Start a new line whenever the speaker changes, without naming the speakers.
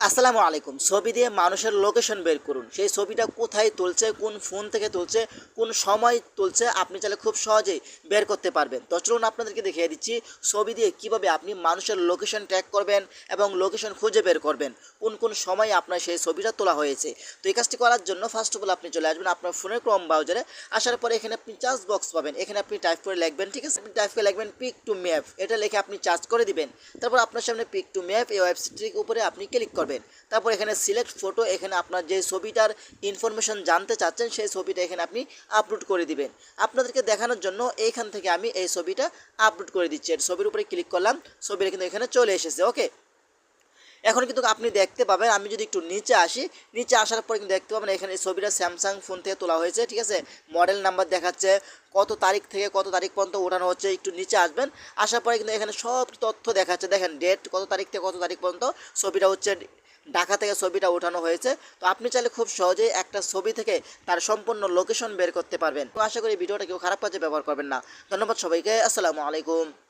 আসসালামু আলাইকুম। ছবি দিয়ে মানুষের লোকেশন বের করুন। সেই ছবিটা কোথায় তুলছে, কোন ফোন থেকে তুলছে, কোন সময় তুলছে, আপনি চাইলে খুব সহজেই বের করতে পারবেন। তো চলুন আপনাদেরকে দেখিয়ে দিচ্ছি ছবি দিয়ে কীভাবে আপনি মানুষের লোকেশন ট্র্যাক করবেন এবং লোকেশন খুঁজে বের করবেন। কোন কোন সময় আপনার সেই ছবিটা তোলা হয়েছে। তো এই কাজটি করার জন্য ফার্স্ট অফ অল আপনি চলে আসবেন আপনার ফোনের ক্রম ব্রাউজারে আসার পরে এখানে আপনি চার্জ বক্স পাবেন। এখানে আপনি টাইপ করে লিখবেন, ঠিক আছে? আপনি টাইপ করে লিখবেন পিক টু ম্যাপ এটা লিখে আপনি চার্জ করে দিবেন। তারপর আপনার সামনে পিক টু ম্যাপ এই ওয়েবসাইটটির উপরে আপনি ক্লিক করবেন। তারপর এখানে সিলেক্ট ফটো এখানে আপনার যে ছবিটার ইনফরমেশন জানতে চাচ্ছেন, সেই ছবিটা এখানে আপনি আপলোড করে দিবেন। আপনাদেরকে দেখানোর জন্য এইখান থেকে আমি এই ছবিটা আপলোড করে দিচ্ছি। এর ছবির উপরে ক্লিক করলাম, ছবিটা কিন্তু এখানে চলে এসেছে ওকে এখন কিন্তু আপনি দেখতে পাবেন, আমি যদি একটু নিচে আসি, নিচে আসার পরে কিন্তু দেখতে পাবেন এখানে এই ছবিটা স্যামসাং ফোন থেকে তোলা হয়েছে, ঠিক আছে? মডেল নাম্বার দেখাচ্ছে, কত তারিখ থেকে কত তারিখ পর্যন্ত ওঠানো হচ্ছে, একটু নিচে আসবেন। আসার পরে কিন্তু এখানে সব তথ্য দেখাচ্ছে। দেখেন ডেট কত তারিখ থেকে কত তারিখ পর্যন্ত ছবিটা হচ্ছে ঢাকা থেকে ছবিটা ওঠানো হয়েছে। তো আপনি চাইলে খুব সহজেই একটা ছবি থেকে তার সম্পূর্ণ লোকেশন বের করতে পারবেন। তো আশা করি ভিডিওটা কেউ খারাপ কাজে ব্যবহার করবেন না। ধন্যবাদ সবাইকে। আসসালামু আলাইকুম।